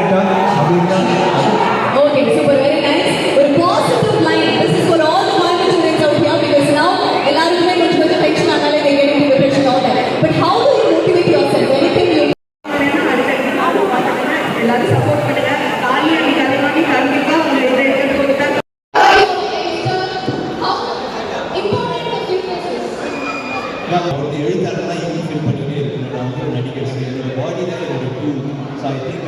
கரெக்டா அப்படின்னா okay super very nice ஒரு positive line this is for all the market students out here because now கொஞ்சம் கொஞ்சம் tension ஆனாலே எல்லாரும் சப்போர்ட் பண்ணுங்க. கண்டிப்பா நான் ஒரு எப்படி ஃபீல் பண்ணிட்டே இருக்கணும் நான் வந்து ஒரு நடிகர் ஸோ என்னோட பாடி தான் என்னோட டூல் ஸோ ஐ திங்க் ஆனால் ஐ திங்க்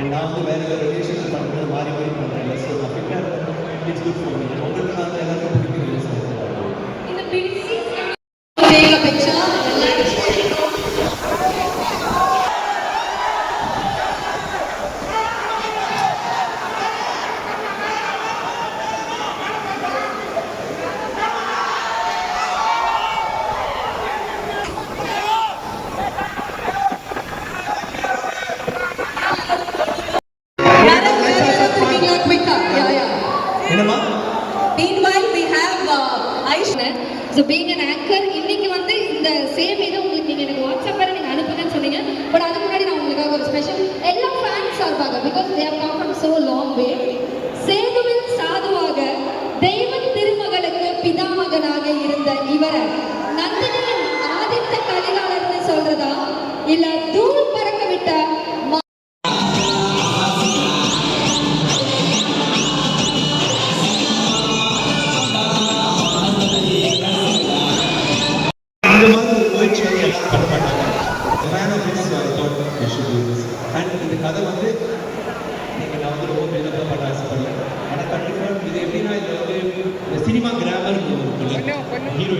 அண்ட் நான் வந்து வேறு வேறு ரிலேஷன்ஷிப் பண்ணுறது மாறி மாறி பண்ணுறேன் ஸோ நான் ஃபிட்டாக இட்ஸ் குட் ஃபார் மீ உங்களுக்கு நான் எல்லாருக்கும் ஸோ பீங் அன் ஆங்கர் இன்னைக்கு வந்து இந்த சேம் இதை உங்களுக்கு நீங்கள் எனக்கு வாட்ஸ்அப்பில் நீங்கள் அனுப்புங்கன்னு சொன்னீங்க. பட் அதுக்கு முன்னாடி நான் உங்களுக்காக ஒரு ஸ்பெஷல் எல்லா ஃபேன்ஸ் சார்பாக because they are come from so long way சேதுவில் சாதுவாக தெய்வ திருமகளுக்கு பிதாமகனாக இருந்த இவரை సినిమా గ్రామర్ హీరో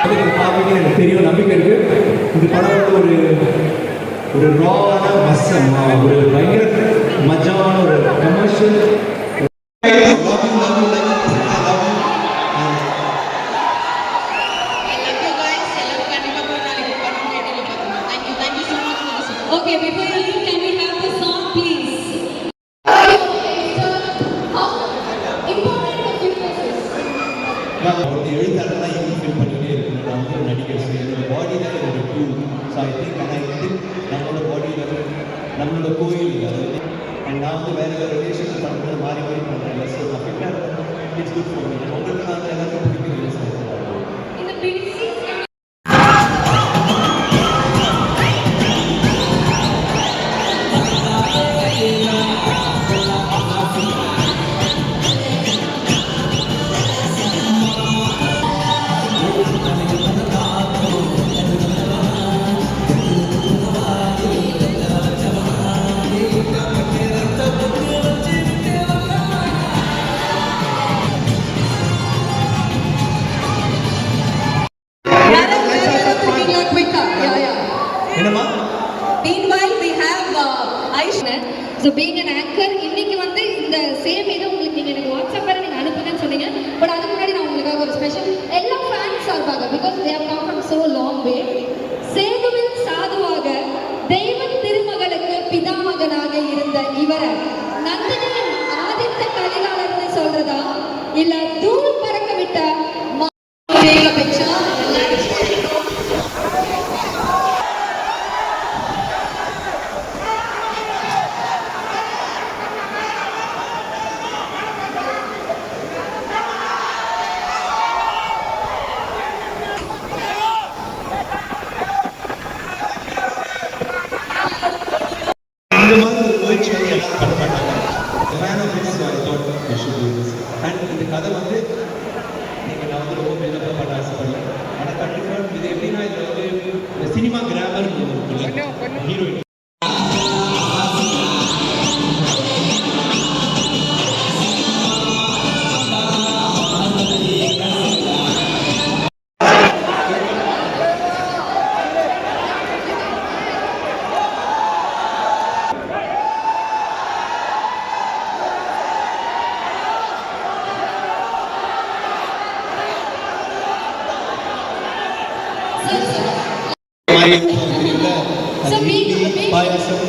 பார்ப்பீங்க எனக்கு தெரியும் நம்பிக்கை இருக்குது இது படம் வந்து ஒரு ஒரு ராவான மசம் ஒரு பயங்கர நம்மளோட கோயில் அது அண்ட் நான் வந்து வேறு வேறு ரிலேஷன்ஷிப் பண்ணுறது மாறி மாறி பண்ணுறேன் ஸோ நான் ஃபிட்டாக இட்ஸ் குட் ஃபார் மீ உங்களுக்கு நான் எல்லாருக்கும் பிடிக்கிறது சார் இந்த பிடிச்சி என்னம்மா? Meanwhile, we have uh, Aishna. So being an anchor இன்னைக்கு வந்து இந்த சேம் இது உங்களுக்கு நீங்கள் எனக்கு வாட்ஸ்அப்பில் நீங்க அனுப்புங்கன்னு சொன்னீங்க. பட் அதுக்கு முன்னாடி நான் உங்களுக்காக ஒரு ஸ்பெஷல் எல்லா ஃபேன்ஸ் சார்பாக because they have come from so long way சேதுவின் சாதுவாக தெய்வ திருமகளுக்கு பிதாமகனாக இருந்த இவரை நந்தினியின் ஆதித்த கலிகாலர்னு சொல்றதா? இல்ல தூர பாயாசம்